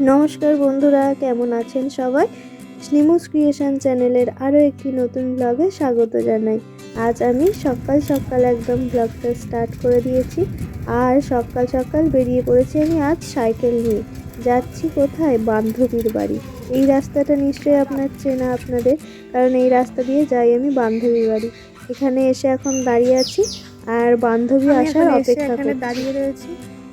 নমস্কার বন্ধুরা কেমন আছেন সবাই? স্নিমুস ক্রিয়েশন চ্যানেলের আরও একটি নতুন ব্লগে স্বাগত জানাই। আজ আমি সকাল সকাল একদম ব্লগটা স্টার্ট করে দিয়েছি। আর সকাল সকাল বেরিয়ে পড়েছি আমি আজ সাইকেল নিয়ে। যাচ্ছি কোথায়? বান্ধবীর বাড়ি। এই রাস্তাটা নিশ্চয়ই আপনার চেনা আপনাদের কারণ এই রাস্তা দিয়ে যাই আমি বান্ধবীর বাড়ি। এখানে এসে এখন দাঁড়িয়ে আছি আর বান্ধবী আসার অপেক্ষা দাঁড়িয়ে রয়েছি।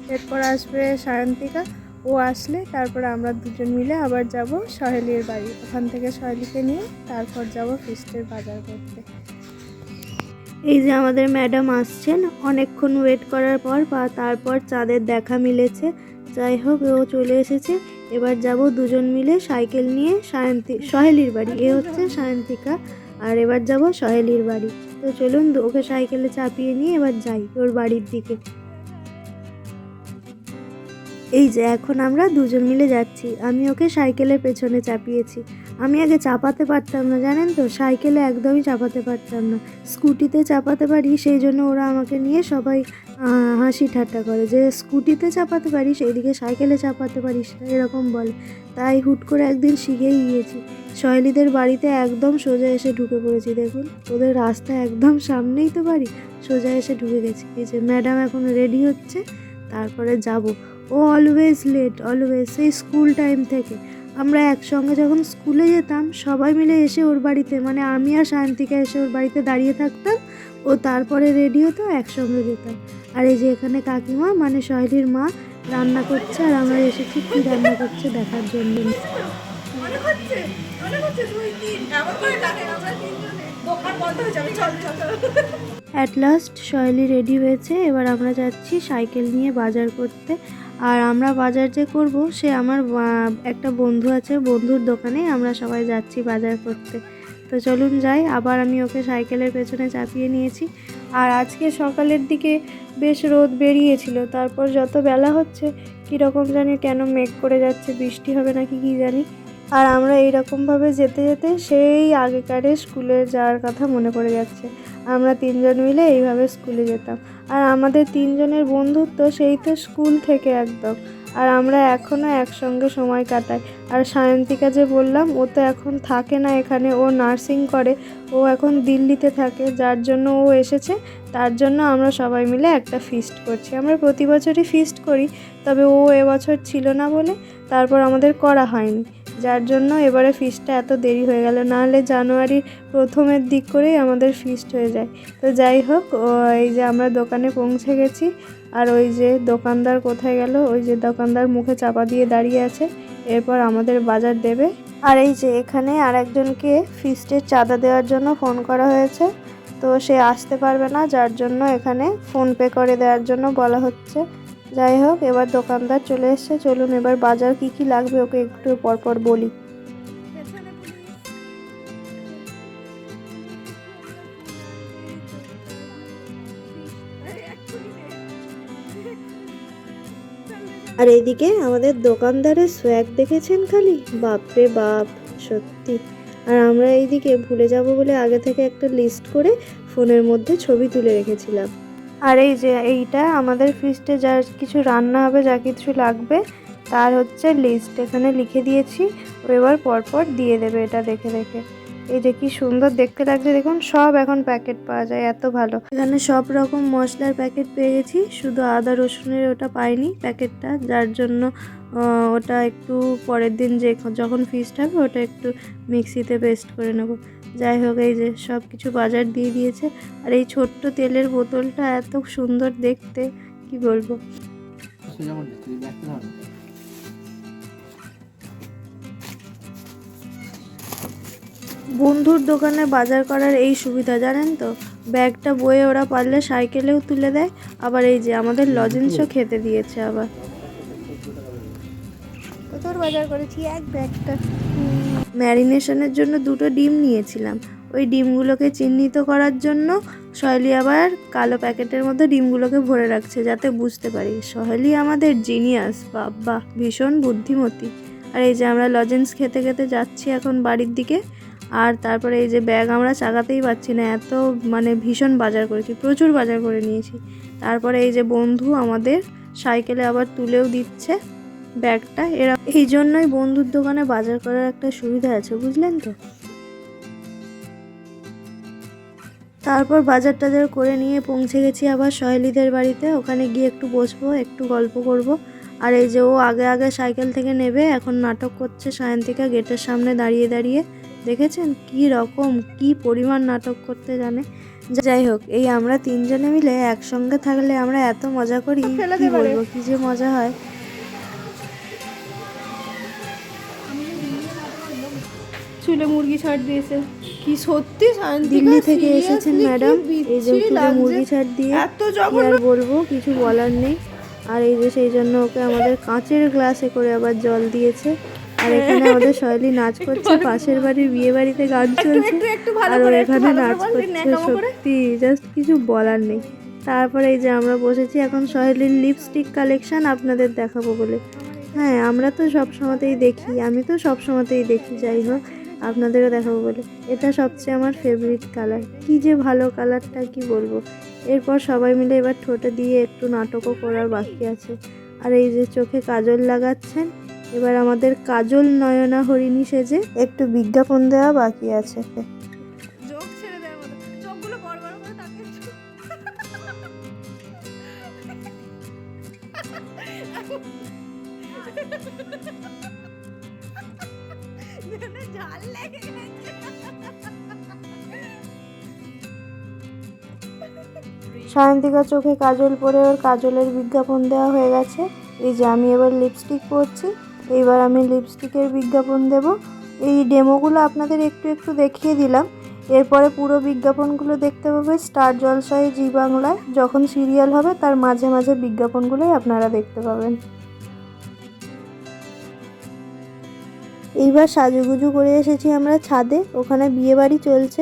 এরপর আসবে সায়ন্তিকা। ও আসলে, তারপর আমরা দুজন মিলে আবার যাব সহেলির বাড়ি। ওখান থেকে সহেলিকে নিয়ে তারপর যাব ফিস্টের বাজার করতে। এই যে আমাদের ম্যাডাম আসছেন, অনেকক্ষণ ওয়েট করার পর বা তারপর চাঁদের দেখা মিলেছে। যাই হোক, ও চলে এসেছে। এবার যাব দুজন মিলে সাইকেল নিয়ে সায়ন্তী, সহেলির বাড়ি। এ হচ্ছে সায়ন্তিকা। আর এবার যাব সহেলির বাড়ি। তো চলুন, ওকে সাইকেলে চাপিয়ে নিয়ে এবার যাই ওর বাড়ির দিকে। এই যে, এখন আমরা দুজন মিলে যাচ্ছি। আমি ওকে সাইকেলের পেছনে চাপিয়েছি। আমি আগে চাপাতে পারতাম না, জানেন তো? সাইকেলে একদমই চাপাতে পারতাম না। স্কুটিতে চাপাতে পারি, সেই জন্য ওরা আমাকে নিয়ে সবাই হাসি ঠাট্টা করে। যে, স্কুটিতে চাপাতে পারিস এইদিকে সাইকেলে চাপাতে পারিস এরকম বলে। তাই হুট করে একদিন শিখেই গিয়েছি। শৈলীদের বাড়িতে একদম সোজা এসে ঢুকে পড়েছি, দেখুন। ওদের রাস্তা একদম সামনেই তো বাড়ি, সোজা এসে ঢুকে গেছি। এই যে, ম্যাডাম এখন রেডি হচ্ছে, তারপরে যাব। ও অলওয়েজ লেট অলওয়েজ সেই স্কুল টাইম থেকে। আমরা একসঙ্গে যখন স্কুলে যেতাম সবাই মিলে এসে ওর বাড়িতে মানে আমি আর শান্তিকা এসে ওর বাড়িতে দাঁড়িয়ে থাকতাম ও তারপরে রেডি হতো একসঙ্গে যেতাম। আর এই যে এখানে কাকিমা মানে শৈলীর মা রান্না করছে আর আমরা এসেছি কি রান্না করছে দেখার জন্য। অ্যাট লাস্ট শৈলী রেডি হয়েছে। এবার আমরা যাচ্ছি সাইকেল নিয়ে বাজার করতে। আর আমরা বাজার যে করব, সে আমার একটা বন্ধু আছে, বন্ধুর দোকানে আমরা সবাই যাচ্ছি বাজার করতে। তো চলুন যাই, আবার আমি ওকে সাইকেলের পেছনে চাপিয়ে নিয়েছি। আর আজকে সকালের দিকে বেশ রোদ বেরিয়েছিল, তারপর যত বেলা হচ্ছে, কীরকম জানি কেন মেঘ করে যাচ্ছে, বৃষ্টি হবে নাকি কি জানি। আর আমরা এইরকমভাবে যেতে যেতে সেই আগেকারে স্কুলে যাওয়ার কথা মনে পড়ে যাচ্ছে। আমরা তিনজন মিলে এইভাবে স্কুলে যেতাম। আর আমাদের তিনজনের বন্ধুত্ব সেই তো স্কুল থেকে একদম। আর আমরা এখনও একসঙ্গে সময় কাটাই। আর সায়ন্তিকা যে বললাম, ও তো এখন থাকে না এখানে, ও নার্সিং করে। ও এখন দিল্লিতে থাকে, যার জন্য ও এসেছে। তার জন্য আমরা সবাই মিলে একটা ফিস্ট করছি। আমরা প্রতি বছরই ফিস্ট করি, তবে ও এবছর ছিল না বলে তারপর আমাদের করা হয়নি। যার জন্য এবারে ফিস্টটা এত দেরি হয়ে গেল। নাহলে জানুয়ারির প্রথমের দিক করেই আমাদের ফিস্ট হয়ে যায়। তো যাই হোক এই যে আমরা দোকানে পৌঁছে গেছি, আর ওই যে দোকানদার কোথায় গেল? ওই যে দোকানদার মুখে চাপা দিয়ে দাঁড়িয়ে আছে। এরপর আমাদের বাজার দেবে। আর এই যে এখানে আর একজনকে ফিস্টের চাঁদা দেওয়ার জন্য ফোন করা হয়েছে। তো সে আসতে পারবে না, যার জন্য এখানে ফোন পে করে দেওয়ার জন্য বলা হচ্ছে। যাই হোক, এবার দোকানদার চলে এসছে। চলুন এবার বাজার কি কি লাগবে ওকে একটু পরপর বলি। আর এইদিকে আমাদের দোকানদারের সোয়াগ দেখেছেন খালি? বাপরে বাপ, সত্যি। আর আমরা এইদিকে ভুলে যাব বলে আগে থেকে একটা লিস্ট করে ফোনের মধ্যে ছবি তুলে রেখেছিলাম। আর এই যে এইটা, আমাদের ফিস্টে যা কিছু রান্না হবে, যা কিছু লাগবে, তার হচ্ছে লিস্ট এখানে লিখে দিয়েছি এবার পরপর দিয়ে দেবে এটা দেখে দেখে। এই যে কি সুন্দর দেখতে লাগছে, দেখুন, সব এখন প্যাকেট পাওয়া যায়, এত ভালো। এখানে সব রকম মশলার প্যাকেট পেয়ে গেছি, শুধু আদা রসুনের ওটা পাইনি প্যাকেটটা যার জন্য ওটা একটু পরের দিন যে যখন ফিস্ট হবে, ওটা একটু মিক্সিতে পেস্ট করে নেব। যাই হোক, এই যে সব কিছু বাজার দিয়ে দিয়েছে। আর এই ছোট্ট তেলের বোতলটা এত সুন্দর দেখতে, কি বলব? বন্ধুর দোকানে বাজার করার এই সুবিধা, জানেন তো? ব্যাগটা বয়ে ওরা পারলে সাইকেলেও তুলে দেয়, আবার এই যে আমাদের লজেন্সও খেতে দিয়েছে আবার। তোর বাজার করেছি এক ব্যাগটা। ম্যারিনেশনের জন্য দুটো ডিম নিয়েছিলাম। ওই ডিমগুলোকে চিহ্নিত করার জন্য সহেলি আবার কালো প্যাকেটের মধ্যে ডিমগুলোকে ভরে রাখছে যাতে বুঝতে পারি। সহেলি আমাদের জিনিয়াস বাবা ভীষণ বুদ্ধিমতী। আর এই যে আমরা লজেন্স খেতে খেতে যাচ্ছি এখন বাড়ির দিকে, আর তারপরে এই যে ব্যাগ আমরা চাগাতেই পাচ্ছি না, এত মানে ভীষণ বাজার করেছি, প্রচুর বাজার করে নিয়েছি। তারপরে এই যে বন্ধু আমাদের সাইকেলে আবার তুলেও দিচ্ছে। ব্যাগটা এরা এই জন্যই বন্ধুর দোকানে বাজার করার একটা সুবিধা আছে বুঝলেন তো? তারপর বাজার টাজার করে নিয়ে পৌঁছে গেছি আবার সহেলিদের বাড়িতে। ওখানে গিয়ে একটু বসবো একটু গল্প করব। আর এই যে ও আগে আগে সাইকেল থেকে নেবে এখন নাটক করছে সায়ন্তিকা গেটের সামনে দাঁড়িয়ে দাঁড়িয়ে। দেখেছেন? কি রকম কি পরিমাণ নাটক করতে জানে। যাই হোক এই আমরা তিনজনে মিলে একসঙ্গে থাকলে আমরা এত মজা করি কি বলব কি যে মজা হয়। চুলে মুরগি ছাড় দিয়েছে। কি সত্যি দিল্লি থেকে এসেছেন ম্যাডাম এই যে চুলে মুরগি ছাড় দিয়ে এত আর বলব কিছু বলার নেই। আর এই যে সেই জন্য ওকে আমাদের কাঁচের গ্লাসে করে আবার জল দিয়েছে। আর এখানে আমাদের শৈলী নাচ করছে পাশের বাড়ির বিয়ে বাড়িতে গান চলছে। আর ও এখানে নাচ করছে সত্যি জাস্ট কিছু বলার নেই। তারপরে এই যে আমরা বসেছি এখন সহেলির লিপস্টিক কালেকশন আপনাদের দেখাবো বলে। হ্যাঁ আমরা তো সব সময়তেই দেখি আমি তো সব সময়তেই দেখি যাই হোক। আপনাদেরও দেখাবো বলে। এটা সবচেয়ে আমার ফেভারিট কালার কি যে ভালো কালারটা কি বলব? এরপর সবাই মিলে এবার ঠোঁটে দিয়ে একটু নাটকও করার বাকি আছে। আর এই যে চোখে কাজল লাগাচ্ছেন, এবার আমাদের কাজল নয়না হরিণী সেজে একটু বিজ্ঞাপন দেওয়া বাকি আছে। সায়ন্তিকা চোখে কাজল পরে ওর কাজলের বিজ্ঞাপন দেওয়া হয়ে গেছে। এই যে আমি এবার লিপস্টিক পরছি, এইবার আমি লিপস্টিকের বিজ্ঞাপন দেব। এই ডেমোগুলো আপনাদের একটু একটু দেখিয়ে দিলাম। এরপরে পুরো বিজ্ঞাপনগুলো দেখতে পাবে স্টার জলসায় জি বাংলায় যখন সিরিয়াল হবে, তার মাঝে মাঝে বিজ্ঞাপনগুলোই আপনারা দেখতে পাবেন। এইবার সাজুগুজু করে এসেছি আমরা ছাদে। ওখানে বিয়েবাড়ি চলছে।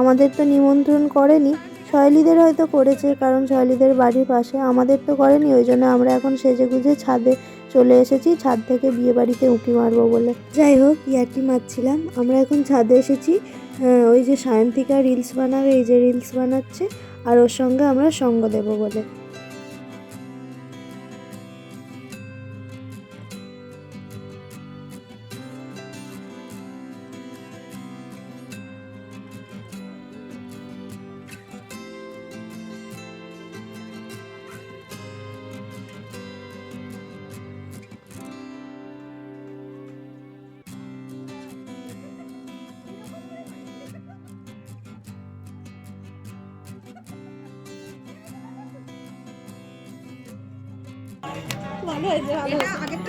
আমাদের তো নিমন্ত্রণ করেনি। শৈলীদের হয়তো করেছে, কারণ শৈলীদের বাড়ির পাশে আমাদের তো করেনি, ওই জন্য আমরা এখন সেজে গুজে ছাদে চলে এসেছি, ছাদ থেকে বিয়ে বাড়িতে উঁকি মারবো বলে। যাই হোক, ইয়ার্কি মারছিলাম, আমরা এখন ছাদে এসেছি। ওই যে সায়ন্তিকা রিলস বানাবে, এই যে রিলস বানাচ্ছে, আর ওর সঙ্গে আমরা সঙ্গ দেবো বলে।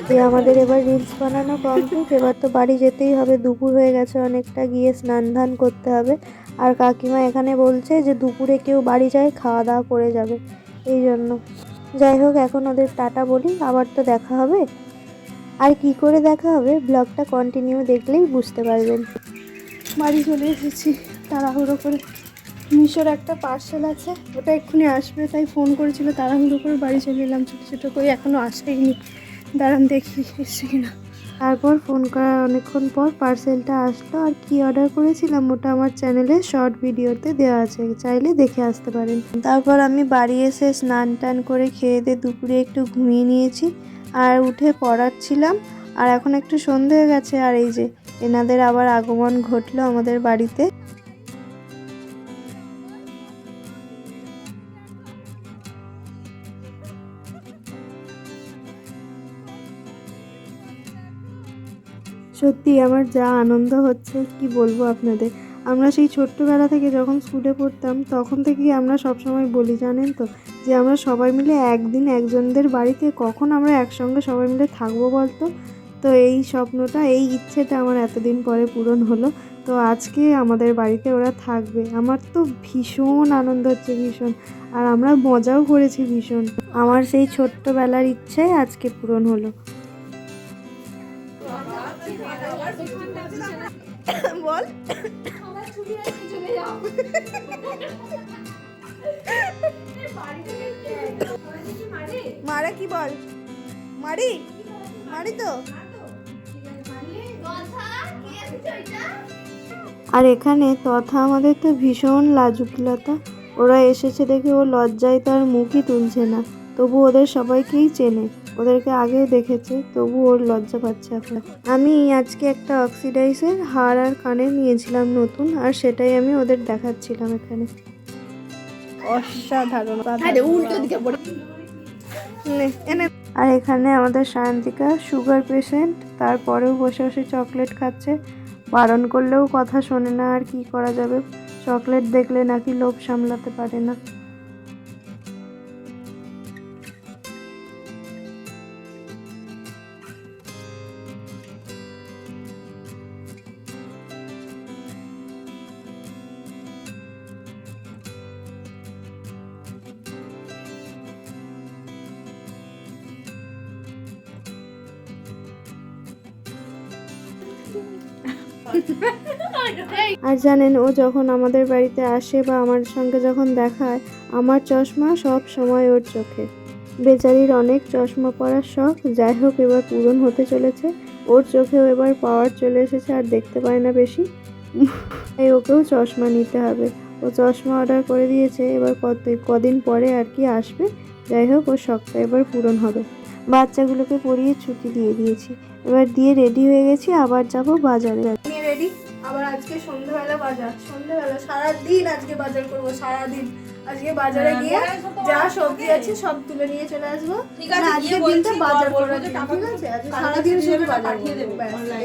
যে আমাদের এবার রিলস বানানো কমপ্লিট এবার তো বাড়ি যেতেই হবে। দুপুর হয়ে গেছে অনেকটা গিয়ে স্নান ধান করতে হবে। আর কাকিমা এখানে বলছে যে দুপুরে কেউ বাড়ি যায় খাওয়া দাওয়া করে যাবে। এই জন্য। যাই হোক এখন ওদের টাটা বলি। আবার তো দেখা হবে। আর কি করে দেখা হবে? ব্লগটা কন্টিনিউ দেখলেই বুঝতে পারবেন। বাড়ি চলে এসেছি তাড়াহুড়ো করে। মিশোর একটা পার্সেল আছে, ওটা এক্ষুনি আসবে, তাই ফোন করেছিল তাড়াহুড়ো করে বাড়ি চলে এলাম ছোটো ছোটো করে এখনও আসেইনি। দাঁড়ান দেখি এসছে কিনা। তারপর ফোন করার অনেকক্ষণ পর পার্সেলটা আসলো, আর কি অর্ডার করেছিলাম ওটা আমার চ্যানেলে শর্ট ভিডিওতে দেওয়া আছে, চাইলে দেখে আসতে পারেন। তারপর আমি বাড়ি এসে স্নান টান করে খেয়ে দিয়ে দুপুরে একটু ঘুমিয়ে নিয়েছি, আর উঠে পড়াচ্ছিলাম, আর এখন একটু সন্ধে হয়ে গেছে, আর এই যে এনাদের আবার আগমন ঘটলো আমাদের বাড়িতে। সত্যি আমার যা আনন্দ হচ্ছে, কি বলব আপনাদের? আমরা সেই ছোট্টবেলা থেকে যখন স্কুলে পড়তাম, তখন থেকেই আমরা সবসময় বলি, জানেন তো? যে আমরা সবাই মিলে একদিন একজনদের বাড়িতে কখন আমরা একসঙ্গে সবাই মিলে থাকব বলতো? তো এই স্বপ্নটা, এই ইচ্ছেটা আমার এতদিন পরে পূরণ হলো। তো আজকে আমাদের বাড়িতে ওরা থাকবে। আমার তো ভীষণ আনন্দ হচ্ছে, ভীষণ। আর আমরা মজাও করেছি, ভীষণ। আমার সেই ছোট্টবেলার ইচ্ছে আজকে পূরণ হলো। মারা কি বল? মারি? মারি তো। আর এখানে তথা আমাদের তো ভীষণ লাজুকিলতা। ওরা এসেছে দেখে ও লজ্জায় তার মুখই তুলছে না। তবু ওদের সবাইকেই চেনে। ওদেরকে আগেও দেখেছে তবু ওর লজ্জা পাচ্ছে এখন। আমি আজকে একটা অক্সিডাইসের হার আর কানে নিয়েছিলাম নতুন আর সেটাই আমি ওদের দেখাচ্ছিলাম এখানে। অসাধারণ। উল্টো দিকে পড়ে। নে, এনে। আর এখানে আমাদের সায়ন্তিকা সুগার পেশেন্ট তারপরেও বসে বসে চকলেট খাচ্ছে। বারণ করলেও কথা শোনে না আর কি করা যাবে। চকলেট দেখলে নাকি লোভ সামলাতে পারে না। আর জানেন, ও যখন আমাদের বাড়িতে আসে বা আমার সঙ্গে যখন দেখায় আমার চশমা সব সময় ওর চোখে। বেচারির অনেক চশমা পরার শখ, যাই হোক এবার পূরণ হতে চলেছে। ওর চোখেও এবার পাওয়ার চলে এসেছে আর দেখতে পায় না বেশি। তাই ওকেও চশমা নিতে হবে। ও চশমা অর্ডার করে দিয়েছে, এবার কত, কদিন পরে আর কি আসবে। যাই হোক, ওর শখটা এবার পূরণ হবে। বাচ্চাগুলোকে পরিয়ে ছুটি দিয়ে দিয়েছি। এবার দিয়ে রেডি হয়ে গেছি, আবার যাব বাজারে। আবার আজকে সন্ধ্যাবেলা বাজার সন্ধ্যাবেলা সারাদিন আজকে বাজার করব সারাদিন। আজকে বাজারে গিয়ে যা সবজি আছে সব তুলে নিয়ে চলে আসব। ঠিক আছে, আজকে দিনটা বাজার টাকা ঠিক আছে? আজকে সারাদিন শুধু বাজার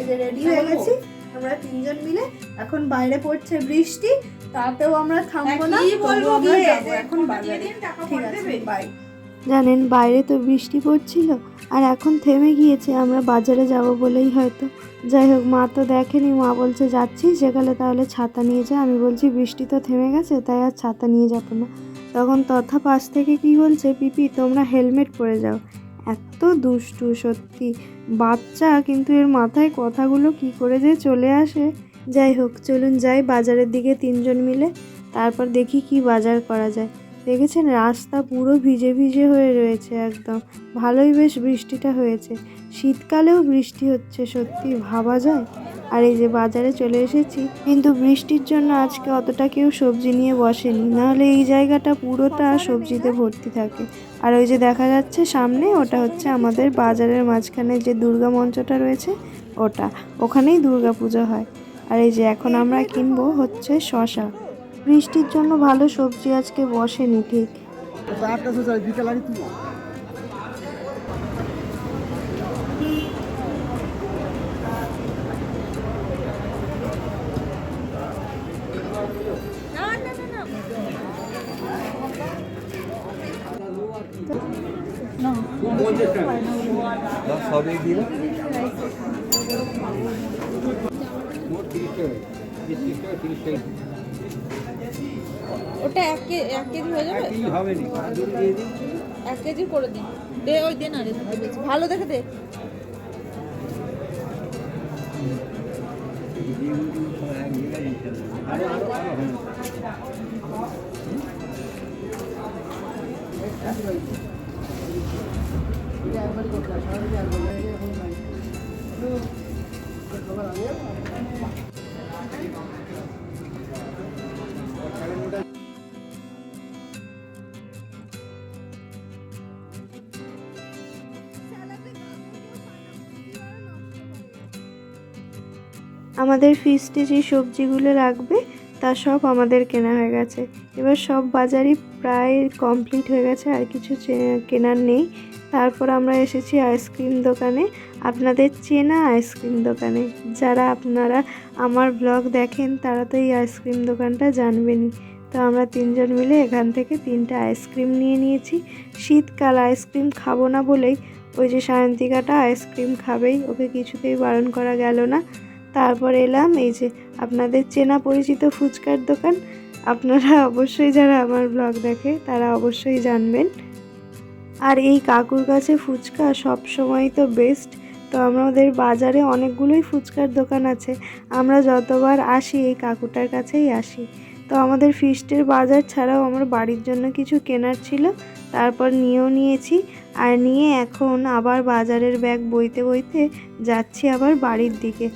যে রেডি হয়ে গেছি। আমরা তিনজন মিলে এখন বাইরে পড়ছে বৃষ্টি তাতেও আমরা থামবো না বলব গিয়ে? এখন বাজারে। দিন, টাকা ঠিক আছে বাই জানেন, বাইরে তো বৃষ্টি পড়ছিল আর এখন থেমে গিয়েছে, আমরা বাজারে যাব বলেই হয়তো। যাই হোক, মা তো দেখেনি, মা বলছে যাচ্ছি সেকালে তাহলে ছাতা নিয়ে যা। আমি বলছি, বৃষ্টি তো থেমে গেছে, তাই আর ছাতা নিয়ে যাব না। তখন তথা পাশ থেকে কি বলছে, পিপি, তোমরা হেলমেট পরে যাও। এত দুষ্টু, সত্যি। বাচ্চা, কিন্তু এর মাথায় কথাগুলো কি করে যে চলে আসে। যাই হোক, চলুন যাই বাজারের দিকে তিনজন মিলে, তারপর দেখি কি বাজার করা যায়। দেখেছেন? রাস্তা পুরো ভিজে ভিজে হয়ে রয়েছে একদম। ভালোই বেশ বৃষ্টিটা হয়েছে। শীতকালেও বৃষ্টি হচ্ছে, সত্যি ভাবা যায়? আর এই যে বাজারে চলে এসেছি, কিন্তু বৃষ্টির জন্য আজকে অতটা কেউ সবজি নিয়ে বসেনি। নাহলে এই জায়গাটা পুরোটা সবজিতে ভর্তি থাকে। আর ওই যে দেখা যাচ্ছে সামনে, ওটা হচ্ছে আমাদের বাজারের মাঝখানে যে দুর্গা মঞ্চটা রয়েছে, ওটা। ওখানেই দুর্গা পুজো হয়। আর এই যে এখন আমরা কিনবো হচ্ছে শশা। বৃষ্টির জন্য ভালো সবজি আজকে বসেনি ঠিক। ওটা এক কে এক কেজি হয়ে যাবে কি হবে এক কেজি করে দিন দে ওই দে না রে ভালো দেখে দে আরও আমাদের ফিস্টে যে সবজিগুলো লাগবে তা সব আমাদের কেনা হয়ে গেছে। এবার সব বাজারই প্রায় কমপ্লিট হয়ে গেছে, আর কিছু কেনার নেই। তারপর আমরা এসেছি আইসক্রিম দোকানে, আপনাদের চেনা আইসক্রিম দোকানে। যারা আপনারা আমার ব্লগ দেখেন, তারা তো এই আইসক্রিম দোকানটা জানবেনই। তো আমরা তিনজন মিলে এখান থেকে তিনটা আইসক্রিম নিয়ে নিয়েছি। শীতকাল আইসক্রিম খাব না বলেই ওই যে সায়ন্তিকাটা আইসক্রিম খাবেই, ওকে কিছুতেই বারণ করা গেল না। তারপর এলাম, এই যে আপনাদের চেনা পরিচিত ফুচকার দোকান। আপনারা অবশ্যই যারা আমার ব্লগ দেখে, তারা অবশ্যই জানবেন। আর এই কাকুর কাছে ফুচকা সব সময় তো বেস্ট তো আমাদের বাজারে অনেকগুলোই ফুচকার দোকান আছে। আমরা যতবার আসি, এই কাকুটার কাছেই আসি। তো আমাদের ফিস্টের বাজার ছাড়াও আমার বাড়ির জন্য কিছু কেনার ছিল, তারপর নিয়েও নিয়েছি। আর নিয়ে এখন আবার বাজারের ব্যাগ বইতে বইতে যাচ্ছি আবার বাড়ির দিকে।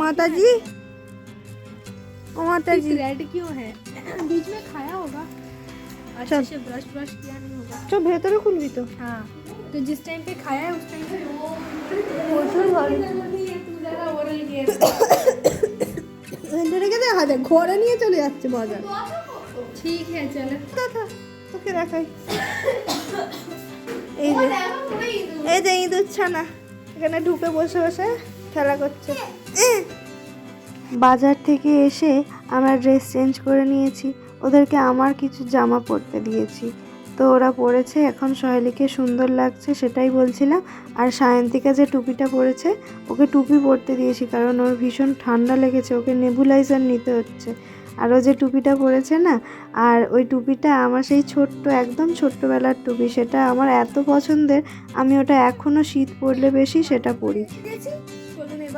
মাতাজি ও মাতাজি रेड क्यों है बीच में खाया होगा चल। अच्छे से ब्रश ब्रश किया नहीं होगा চ ভেতরে খুলবি তো हाँ तो जिस टाइम पे खाया है उस टाइम पे वो প্রচুর ভালো तू जरा ओरल केयर এখানে রেখে দে হাতে ঘরে নিয়ে চলে যাচ্ছে মজা ठीक है चलो কথা তোকে দেখাই এই যে এই যে ইঁদুর ছানা এখানে ঢুকে বসে বসে খেলা করছে বাজার থেকে এসে আমরা ড্রেস চেঞ্জ করে নিয়েছি। ওদেরকে আমার কিছু জামা পরতে দিয়েছি। তো ওরা পরেছে, এখন সহেলিকে সুন্দর লাগছে সেটাই বলছিলাম। আর সায়ন্তিকা যে টুপিটা পরেছে, ওকে টুপি পরতে দিয়েছি কারণ ওর ভীষণ ঠান্ডা লেগেছে, ওকে নেবুলাইজার নিতে হচ্ছে। আর ও যে টুপিটা পরেছে না, আর ওই টুপিটা আমার সেই ছোট্ট, একদম ছোট্টবেলার টুপি, সেটা আমার এত পছন্দের, আমি ওটা এখনও শীত পড়লে বেশি সেটা পরি।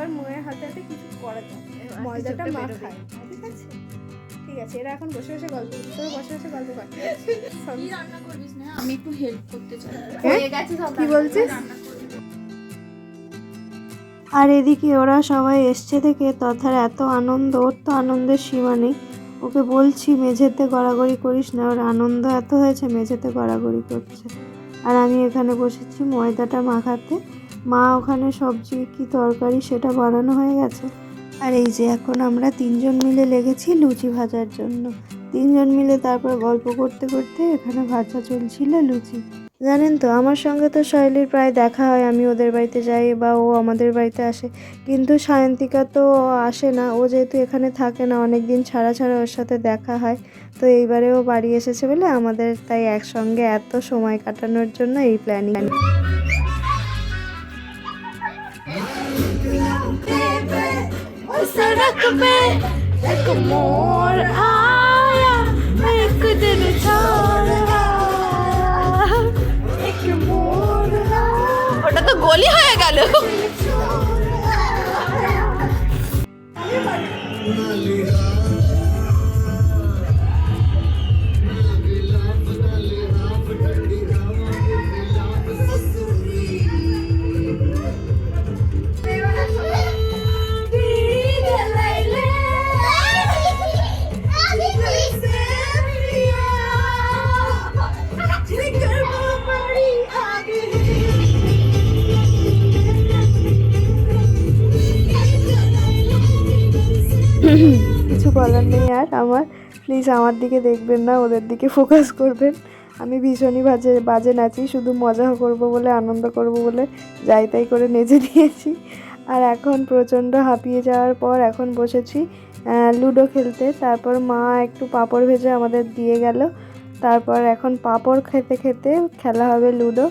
এবার ময়ের হাতে হাতে কিছু করা যাক। ময়দাটা মা খায় ঠিক আছে? ঠিক আছে এরা এখন বসে বসে গল্প করছে তোরা বসে বসে গল্প কর। কি রান্না করবিস না আমি একটু হেল্প করতে চাই। হ্যাঁ? হয়ে গেছে সব কি বলছিস? আর এদিকে ওরা সবাই এসছে থেকে তথার এত আনন্দ ওর তো আনন্দের সীমা নেই। ওকে বলছি মেঝেতে গড়াগড়ি করিস না ওর আনন্দ এত হয়েছে মেঝেতে গড়াগড়ি করছে। আর আমি এখানে বসেছি ময়দাটা মাখাতে। মা ওখানে সবজি কি তরকারি সেটা বানানো হয়ে গেছে। আর এই যে এখন আমরা তিনজন মিলে লেগেছি লুচি ভাজার জন্য। তিনজন মিলে তারপর গল্প করতে করতে এখানে ভাজা চলছিল লুচি। জানেন তো, আমার সঙ্গে তো শৈলীর প্রায় দেখা হয়। আমি ওদের বাড়িতে যাই বা ও আমাদের বাড়িতে আসে। কিন্তু সায়ন্তিকা তো আসে না। ও যেহেতু এখানে থাকে না অনেক দিন ছাড়া ছাড়া ওর সাথে দেখা হয়। তো এইবারে ও বাড়ি এসেছে বলে আমাদের তাই একসঙ্গে এত সময় কাটানোর জন্য এই প্ল্যানিং सड़क पे एक मोर आया एक दिन छोड़ आया एक मोर आया ওটা তো গলি হয়ে গেল বলার নেই আর আমার। প্লিজ আমার দিকে দেখবেন না, ওদের দিকে ফোকাস করবেন। আমি ভীষণই বাজে বাজে নাচি, শুধু মজা করব বলে, আনন্দ করব বলে, যাই তাই করে নেচে দিয়েছি। আর এখন প্রচণ্ড হাঁপিয়ে যাওয়ার পর এখন বসেছি লুডো খেলতে। তারপর মা একটু পাঁপড় ভেজে আমাদের দিয়ে গেল। তারপর এখন পাঁপড় খেতে খেতে খেলা হবে লুডো।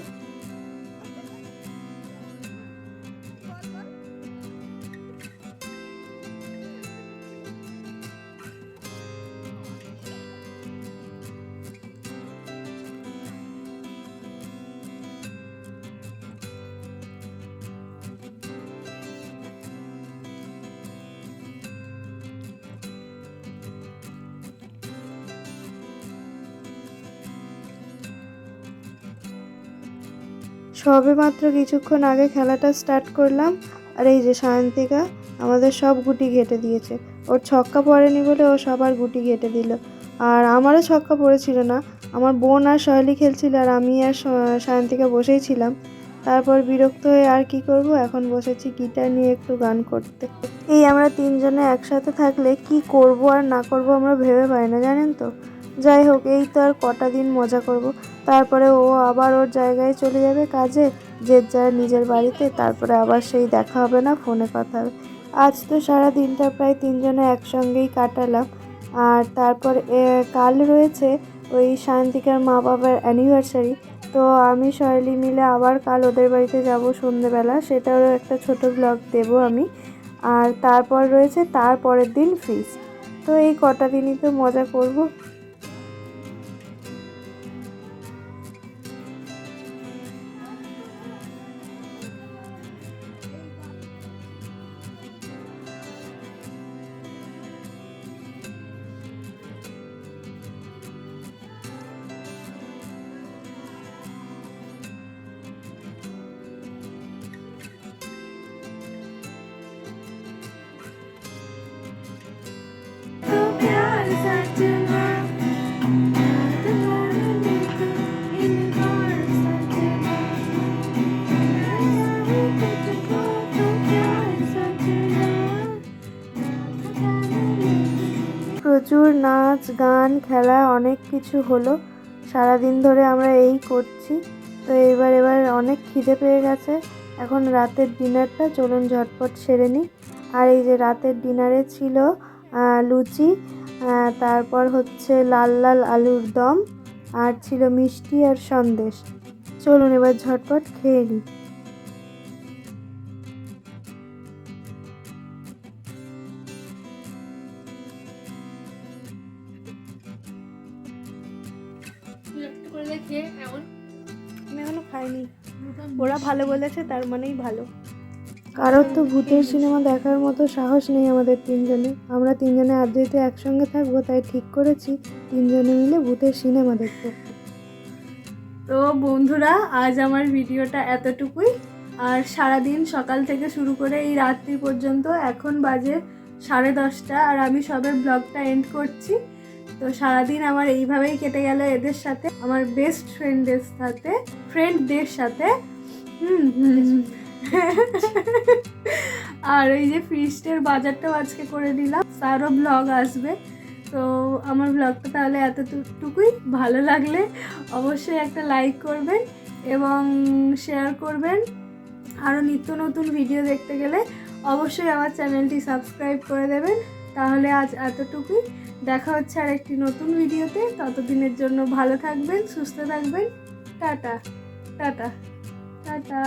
সবে মাত্র কিছুক্ষণ আগে খেলাটা স্টার্ট করলাম, আর এই যে সায়ন্তিকা আমাদের সব গুটি ঘেটে দিয়েছে। ওর ছক্কা পড়েনি বলে ও সবার গুটি ঘেটে দিল। আর আমারও ছক্কা পড়েছিল না। আমার বোন আর শৈলী খেলছিল আর আমি আর সায়ন্তিকা বসেই ছিলাম। তারপর বিরক্ত হয়ে আর কি করব? এখন বসেছি গিটার নিয়ে একটু গান করতে। এই আমরা তিনজনে একসাথে থাকলে কি করব আর না করব আমরা ভেবে পাই না, জানেন তো? যাই হোক, এই তো আর কটা দিন মজা করব। তারপরে ও আবার ওর জায়গায় চলে যাবে কাজে, যে যার নিজের বাড়িতে, তারপরে আবার সেই দেখা হবে না, ফোনে কথা হবে। আজ তো সারা দিনটা প্রায় তিনজনে একসঙ্গেই কাটালাম। আর তারপর কাল রয়েছে ওই শান্তিকার মা বাবার অ্যানিভার্সারি তো আমি শৈলী মিলে আবার কাল ওদের বাড়িতে যাব সন্ধেবেলা। সেটারও একটা ছোট ব্লগ দেব আমি। আর তারপর রয়েছে তারপরের দিন ফিস্ট তো এই কটা দিনই তো মজা করব। নাচ, গান, খেলা, অনেক কিছু হলো। সারাদিন ধরে আমরা এই করছি। তো এবার এবার অনেক খিদে পেয়ে গেছে। এখন রাতের ডিনারটা চলুন ঝটপট সেরে নিই। আর এই যে রাতের ডিনারে ছিল লুচি তারপর হচ্ছে লাল লাল আলুর দম, আর ছিল মিষ্টি আর সন্দেশ। চলুন এবার ঝটপট খেয়ে নিই। ভালো বলেছে তার মানেই ভালো। কারোর তো ভূতের সিনেমা দেখার মতো সাহস নেই আমাদের তিনজনে। আমরা তিনজনে আজ যেহেতু একসঙ্গে থাকব তাই ঠিক করেছি তিনজনে মিলে ভূতের সিনেমা দেখব। তো বন্ধুরা আজ আমার ভিডিওটা এতটুকুই। আর সারাদিন সকাল থেকে শুরু করে এই রাত্রি পর্যন্ত এখন বাজে সাড়ে দশটা আর আমি সবে ব্লগটা এন্ড করছি। তো সারাদিন আমার এইভাবেই কেটে গেল এদের সাথে আমার বেস্ট ফ্রেন্ডদের সাথে ফ্রেন্ডদের সাথে। আর এই যে ফিস্টের বাজারটাও আজকে করে দিলাম তারও ব্লগ আসবে। তো আমার ব্লগটা তাহলে এতটুকুই। ভালো লাগলে অবশ্যই একটা লাইক করবেন এবং শেয়ার করবেন। আরও নিত্য নতুন ভিডিও দেখতে গেলে অবশ্যই আমার চ্যানেলটি সাবস্ক্রাইব করে দেবেন। তাহলে আজ এতটুকুই। দেখা হচ্ছে আর একটি নতুন ভিডিওতে ততদিনের জন্য ভালো থাকবেন, সুস্থ থাকবেন। Tata tata. টাটা